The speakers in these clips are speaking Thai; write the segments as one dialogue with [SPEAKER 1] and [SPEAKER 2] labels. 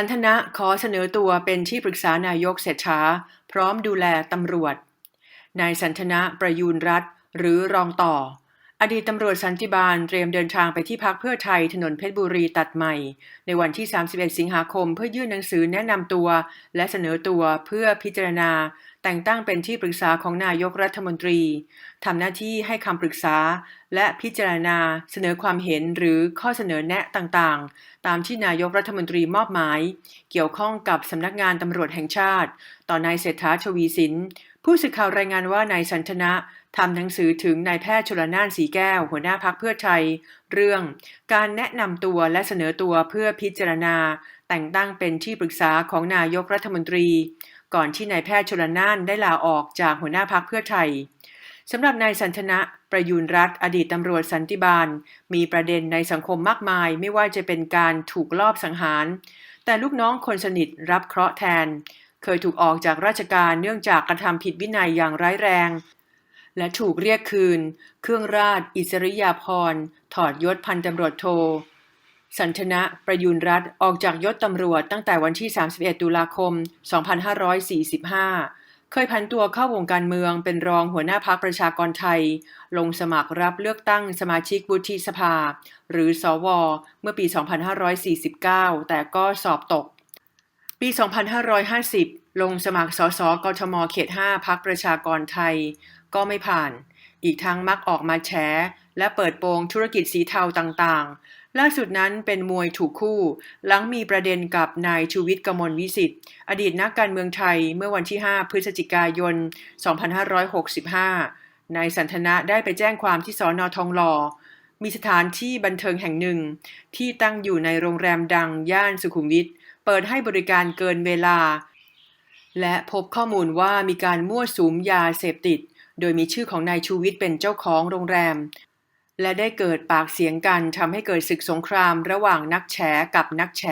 [SPEAKER 1] สันทนะขอเสนอตัวเป็นที่ปรึกษานายกเศรษฐา พร้อมดูแลตำรวจ นายสันทนะประยูนรัฐหรือรองต่อ อดีตตำรวจสันติบาลเตรียมเดินทางไปที่พักเพื่อไทยถนนเพชรบุรีตัดใหม่ ในวันที่ 31 สิงหาคม เพื่อยื่นหนังสือแนะนำตัว และเสนอตัวเพื่อพิจารณา แต่งตั้งเป็นที่ปรึกษาของนายกรัฐมนตรีทำหน้าที่ให้คำปรึกษา และพิจารณา เสนอความเห็นหรือข้อเสนอแนะต่างๆ ตามที่นายกรัฐมนตรีมอบหมาย เกี่ยวข้องกับสำนักงานตำรวจแห่งชาติ ต่อนายเศรษฐาชวีสิน ผู้สื่อข่าวรายงานว่านายสันทนะทำหนังสือถึงนายแพทย์ชลนานสีแก้ว หัวหน้าพักเพื่อไทย เรื่อง การแนะนำตัวและเสนอตัวเพื่อพิจารณา แต่งตั้งเป็นที่ปรึกษาของนายกรัฐมนตรี ก่อนที่นายแพทย์ชลนานได้ลาออกจากหัวหน้าพักเพื่อไทยสำหรับนายสันทนะประยูรรัตอดีตตำรวจสันติบาล มีประเด็นในสังคมมากมาย ไม่ว่าจะเป็นการถูกลอบสังหาร แต่ลูกน้องคนสนิทรับเคราะห์แทน เคยถูกออกจากราชการเนื่องจากกระทำผิดวินัยอย่างร้ายแรง และถูกเรียกคืน เครื่องราชอิสริยาภรณ์ ถอดยศพันตำรวจโท สันทนะประยุนรัตน์ออกจากยศตำรวจตั้งแต่วันที่ 31 ตุลาคม 2545เคยพันตัวเข้าวงการเมืองเป็นรองหัวหน้าพักประชากรไทย ลงสมัครรับเลือกตั้งสมาชิกวุฒิสภา หรือสวเมื่อปี 2549 แต่ก็สอบตก ปี 2550 ลงสมัครสสกทมเขต 5 พักประชากรไทย ก็ไม่ผ่าน อีกทั้งมักออกมาแฉและเปิดโปงธุรกิจสีเทาต่างๆ ล่าสุดนั้นเป็นมวยถูกคู่ หลังมีประเด็นกับนายชูวิทย์กมลวิสิทธิ์ อดีตนักการเมืองไทยเมื่อวันที่ 5 พฤศจิกายน 2565 นายสันทนะได้ไปแจ้งความที่สอนอทองหล่อ มีสถานที่บันเทิงแห่งหนึ่ง ที่ตั้งอยู่ในโรงแรมดังย่านสุขุมวิท เปิดให้บริการเกินเวลา และพบข้อมูลว่ามีการมั่วสุมยาเสพติด โดยมีชื่อของนายชูวิทย์เป็นเจ้าของโรงแรม และได้เกิดปากเสียงกันทำให้เกิดศึกสงครามระหว่างนักแฉกับนักแฉ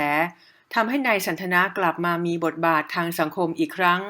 [SPEAKER 1] ทำให้นายสันทนากลับมามีบทบาททางสังคมอีกครั้ง